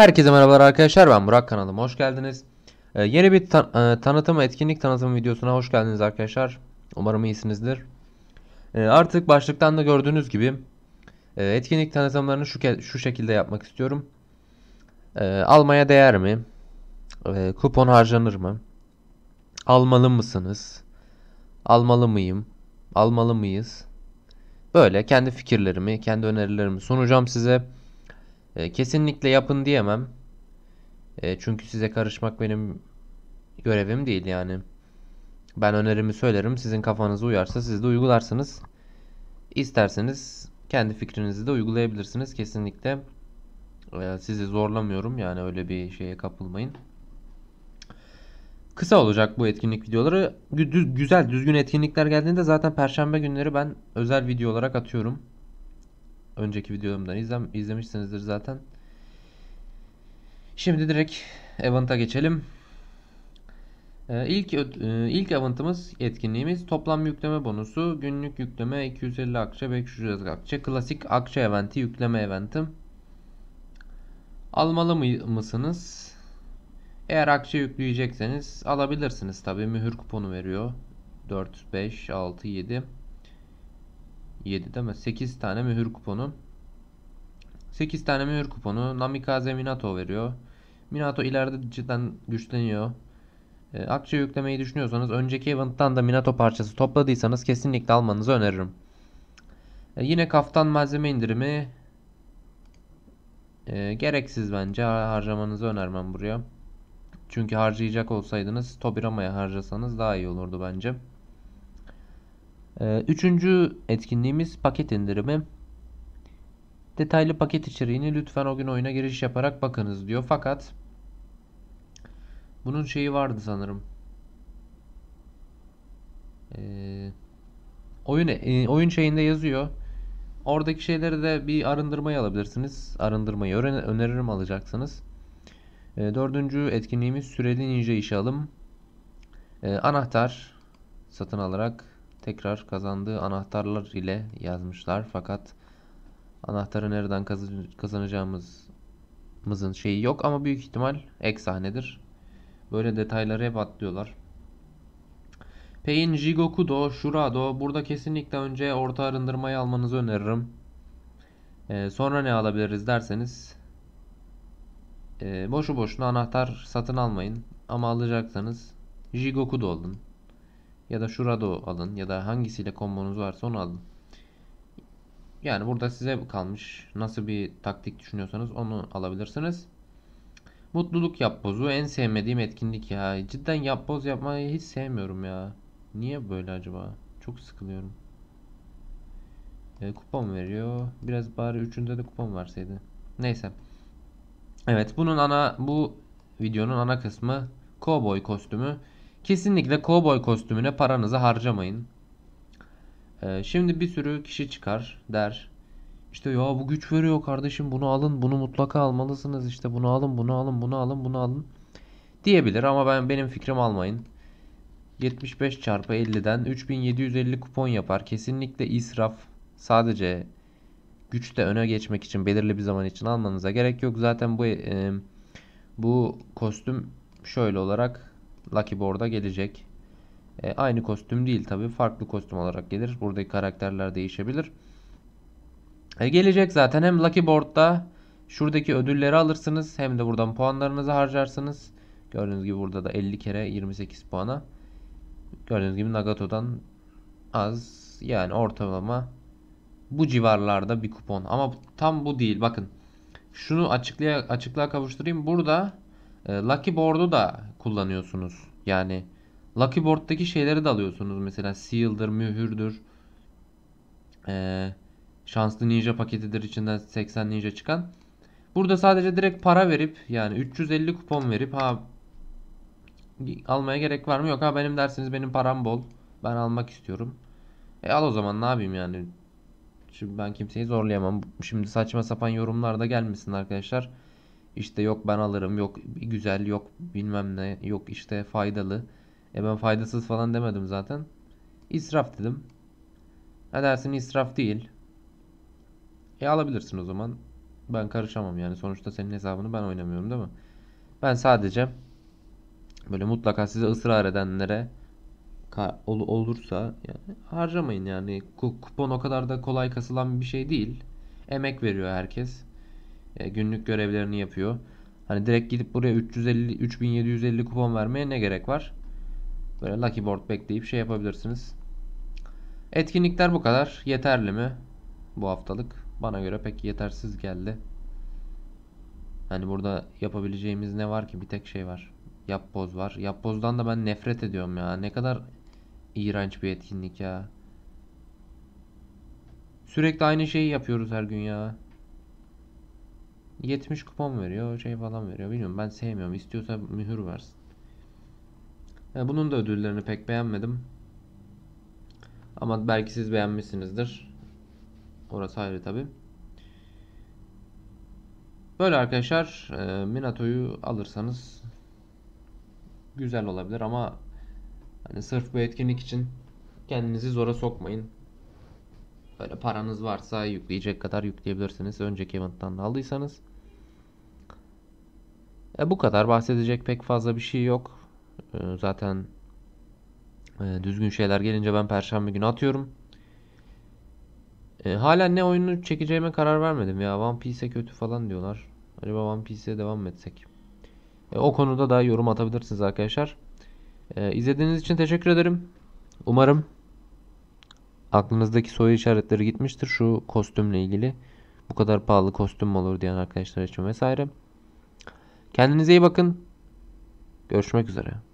Herkese merhabalar arkadaşlar ben Burak kanalıma hoş geldiniz. Ee, yeni bir tan- e, tanıtım etkinlik tanıtım videosuna hoş geldiniz arkadaşlar. Umarım iyisinizdir. Ee, artık başlıktan da gördüğünüz gibi e, etkinlik tanıtımlarını şu, şu şekilde yapmak istiyorum. Ee, almaya değer mi? Ee, kupon harcanır mı? Almalı mısınız? Almalı mıyım? Almalı mıyız? Böyle kendi fikirlerimi, kendi önerilerimi sunacağım size. E, kesinlikle yapın diyemem. E, çünkü size karışmak benim görevim değil yani. Ben önerimi söylerim. Sizin kafanıza uyarsa siz de uygularsınız. İsterseniz kendi fikrinizi de uygulayabilirsiniz. Kesinlikle e, sizi zorlamıyorum. Yani öyle bir şeye kapılmayın. Kısa olacak bu etkinlik videoları. Güzel, düzgün etkinlikler geldiğinde zaten perşembe günleri ben özel video olarak atıyorum. Önceki videolarımdan izlem izlemişsinizdir zaten. Şimdi direkt event'a geçelim. Ee, ilk e, ilk event'ımız etkinliğimiz toplam yükleme bonusu günlük yükleme 250 akçe 500 akçe klasik akçe eventi yükleme eventim. Almalı mı- mısınız? Eğer akçe yükleyecekseniz alabilirsiniz tabi mühür kuponu veriyor. 4 5 6 7 7 değil mi? 8 tane mühür kuponu. 8 tane mühür kuponu. Namikaze Minato veriyor. Minato ileride cidden güçleniyor. E, akçe yüklemeyi düşünüyorsanız önceki event'tan da Minato parçası topladıysanız kesinlikle almanızı öneririm. E, yine kaftan malzeme indirimi e, gereksiz bence Har- harcamanızı önermem buraya. Çünkü harcayacak olsaydınız Tobirama'ya harcasanız daha iyi olurdu bence. Ee, Üçüncü etkinliğimiz paket indirimi. Detaylı paket içeriğini lütfen o gün oyuna giriş yaparak bakınız diyor. Fakat bunun şeyi vardı sanırım. Ee, oyun e, oyun şeyinde yazıyor. Oradaki şeyleri de bir arındırmayı alabilirsiniz. Arındırmayı öneririm alacaksınız. Ee, dördüncü etkinliğimiz süreli ninja işe alım. Ee, anahtar satın alarak tekrar kazandığı anahtarlar ile yazmışlar. Fakat anahtarı nereden kazan- kazanacağımızın şeyi yok ama büyük ihtimal ek sahnedir. Böyle detayları hep atlıyorlar. Pain, Jigokudo, Shurado. Burada kesinlikle önce orta arındırmayı almanızı öneririm. Ee, sonra ne alabiliriz derseniz e, boşu boşuna anahtar satın almayın. Ama alacaksanız Jigokudo alın. Ya da Shurado alın. Ya da hangisiyle kombonuz varsa onu alın. Yani burada size kalmış. Nasıl bir taktik düşünüyorsanız onu alabilirsiniz. Mutluluk yapbozu en sevmediğim etkinlik ya. Cidden yapboz yapmayı hiç sevmiyorum ya. Niye böyle acaba? Çok sıkılıyorum. E, kupon veriyor. Biraz bari üçünde de kupon verseydi. Neyse. Evet bunun ana bu videonun ana kısmı kovboy kostümü. Kesinlikle kovboy kostümüne paranızı harcamayın. Ee, şimdi bir sürü kişi çıkar der. İşte ya bu güç veriyor kardeşim bunu alın bunu mutlaka almalısınız işte bunu alın bunu alın bunu alın bunu alın diyebilir ama ben benim fikrim almayın. 75 çarpı 50'den 3750 kupon yapar. Kesinlikle israf. Sadece güçte öne geçmek için belirli bir zaman için almanıza gerek yok. Zaten bu e, bu kostüm şöyle olarak Lucky Board'a gelecek. E, aynı kostüm değil tabi farklı kostüm olarak gelir. Buradaki karakterler değişebilir. E, gelecek zaten hem Lucky Board'da şuradaki ödülleri alırsınız hem de buradan puanlarınızı harcarsınız. Gördüğünüz gibi burada da 50 kere 28 puana. Gördüğünüz gibi Nagato'dan az yani ortalama bu civarlarda bir kupon. Ama tam bu değil. Bakın şunu açıklığa, açıklığa kavuşturayım. Burada e, Lucky Board'u da kullanıyorsunuz. Yani Lucky Board'daki şeyleri de alıyorsunuz. Mesela Seal'dır, mühürdür. E, şanslı ninja paketidir içinden 80 ninja çıkan. Burada sadece direkt para verip yani 350 kupon verip ha almaya gerek var mı? Yok ha benim dersiniz benim param bol. Ben almak istiyorum. E al o zaman ne yapayım yani. Şimdi ben kimseyi zorlayamam. Şimdi saçma sapan yorumlar da gelmesin arkadaşlar. İşte yok ben alırım, yok güzel, yok bilmem ne, yok işte faydalı. E ben faydasız falan demedim zaten. İsraf dedim. Ne dersin israf değil. E alabilirsin o zaman. Ben karışamam yani. Sonuçta senin hesabını ben oynamıyorum değil mi? Ben sadece böyle mutlaka size ısrar edenlere ol- olursa yani harcamayın yani. Ku- kupon o kadar da kolay kasılan bir şey değil. Emek veriyor herkes. E, günlük görevlerini yapıyor. Hani direkt gidip buraya 350 3750 kupon vermeye ne gerek var? Böyle Lucky Board bekleyip şey yapabilirsiniz. Etkinlikler bu kadar. Yeterli mi? Bu haftalık. Bana göre pek yetersiz geldi. Hani burada yapabileceğimiz ne var ki? Bir tek şey var. Yapboz var. Yapbozdan da ben nefret ediyorum ya. Ne kadar iğrenç bir etkinlik ya. Sürekli aynı şeyi yapıyoruz her gün ya. 70 kupon veriyor, şey falan veriyor. Bilmiyorum ben sevmiyorum. İstiyorsa mühür versin. Ya bunun da ödüllerini pek beğenmedim. Ama belki siz beğenmişsinizdir. Orası ayrı tabi. Böyle arkadaşlar e, Minato'yu alırsanız güzel olabilir ama hani sırf bu etkinlik için kendinizi zora sokmayın. Böyle paranız varsa yükleyecek kadar yükleyebilirsiniz. Önceki event'tan da aldıysanız. E, bu kadar bahsedecek pek fazla bir şey yok. E, zaten e, düzgün şeyler gelince ben Perşembe günü atıyorum. E, hala ne oyunu çekeceğime karar vermedim ya. One Piece kötü falan diyorlar. Acaba One Piece'e devam etsek? E, o konuda da yorum atabilirsiniz arkadaşlar. E, izlediğiniz için teşekkür ederim. Umarım aklınızdaki soru işaretleri gitmiştir şu kostümle ilgili. Bu kadar pahalı kostüm olur diyen arkadaşlar için vesaire. Kendinize iyi bakın. Görüşmek üzere.